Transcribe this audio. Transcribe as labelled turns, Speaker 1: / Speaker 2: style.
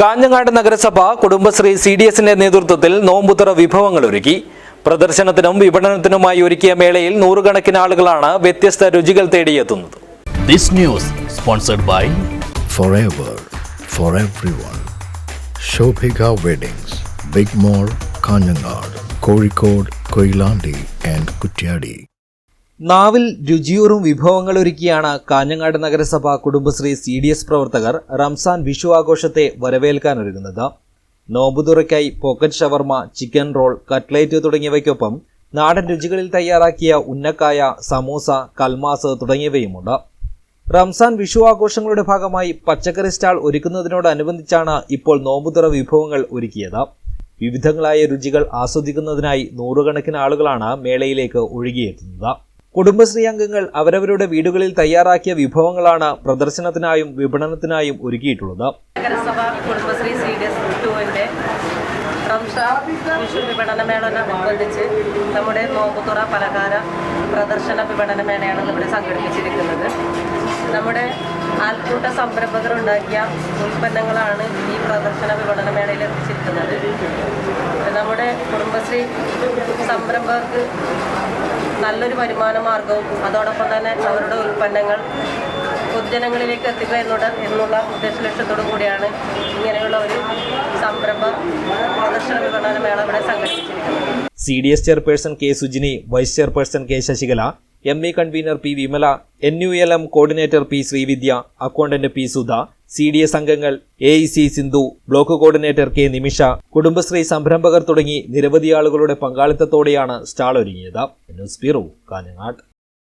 Speaker 1: കാഞ്ഞങ്ങാട് നഗരസഭ Kudumbashree C D എസിന്റെ നേതൃത്വത്തിൽ നോമ്പുതുറ വിഭവങ്ങൾ ഒരുക്കി പ്രദർശനത്തിനും വിപണനത്തിനുമായി ഒരുക്കിയ മേളയിൽ നൂറുകണക്കിന് ആളുകളാണ് വ്യത്യസ്ത രുചികൾ തേടിയെത്തുന്നത്
Speaker 2: This news sponsored by
Speaker 3: forever for everyone. Shobhika Weddings, Big Mall, Kanyanad, Kozhikode, Koilandi and Kutyadi.
Speaker 1: നാവിൽ രുചിയൂറും വിഭവങ്ങൾ ഒരുക്കിയാണ് കാഞ്ഞങ്ങാട് നഗരസഭ കുടുംബശ്രീ സി ഡി എസ് പ്രവർത്തകർ റംസാൻ വിഷു ആഘോഷത്തെ വരവേൽക്കാനൊരുങ്ങുന്നത് നോമ്പുതുറയ്ക്കായി പോക്കറ്റ് ഷവർമ ചിക്കൻ റോൾ കട്ട്ലേറ്റ് തുടങ്ങിയവയ്ക്കൊപ്പം നാടൻ രുചികളിൽ തയ്യാറാക്കിയ ഉന്നക്കായ സമൂസ കൽമാസ് തുടങ്ങിയവയുമുണ്ട്. റംസാൻ വിഷു ആഘോഷങ്ങളുടെ ഭാഗമായി പച്ചക്കറി സ്റ്റാൾ ഒരുക്കുന്നതിനോടനുബന്ധിച്ചാണ് ഇപ്പോൾ നോമ്പുതുറ വിഭവങ്ങൾ ഒരുക്കിയത്. വിവിധങ്ങളായ രുചികൾ ആസ്വദിക്കുന്നതിനായി നൂറുകണക്കിന് ആളുകളാണ് മേളയിലേക്ക് ഒഴുകിയെത്തുന്നത്. കുടുംബശ്രീ അംഗങ്ങൾ അവരവരുടെ വീടുകളിൽ തയ്യാറാക്കിയ വിഭവങ്ങളാണ് പ്രദർശനത്തിനായും വിപണനത്തിനായും ഒരുക്കിയിട്ടുള്ളത്.
Speaker 4: നമ്മുടെ നോമ്പുതുറ പലഹാര പ്രദർശന വിപണന മേളയാണ് ഇവിടെ സംഘടിപ്പിച്ചിരിക്കുന്നത്. നമ്മുടെ ആൽക്കൂട്ട സംരംഭകർ ഉണ്ടാക്കിയ ഉൽപ്പന്നങ്ങളാണ് ഈ പ്രദർശന വിപണന മേളയിൽ എത്തിച്ചിരിക്കുന്നത്. നമ്മുടെ കുടുംബശ്രീ സംരംഭകർക്ക് നല്ലൊരു വരുമാന മാർഗവും അതോടൊപ്പം തന്നെ അവരുടെ ഉൽപ്പന്നങ്ങൾ പൊതുജനങ്ങളിലേക്ക് എത്തിക്കുക എന്നുള്ള എന്നുള്ള ഉദ്ദേശ ലക്ഷ്യത്തോടു കൂടിയാണ് ഇങ്ങനെയുള്ള ഒരു സംരംഭ പ്രദർശന വിപണന മേള ഇവിടെ സംഘടിപ്പിച്ചിരിക്കുന്നത്.
Speaker 1: C D S chairperson K Sujini vice chairperson K Sasikala M E convener P Vimala N U L M coordinator P Sreevidya accountant P Sudha C D S അംഗങ്ങൾ A E C Sindhu block coordinator K Nimisha Kudumbashree സംരംഭകർ തുടങ്ങി നിരവധി ആളുകളുടെ പങ്കാളിത്തത്തോടെയാണ് stall ഒരുങ്ങിയത്. News bureau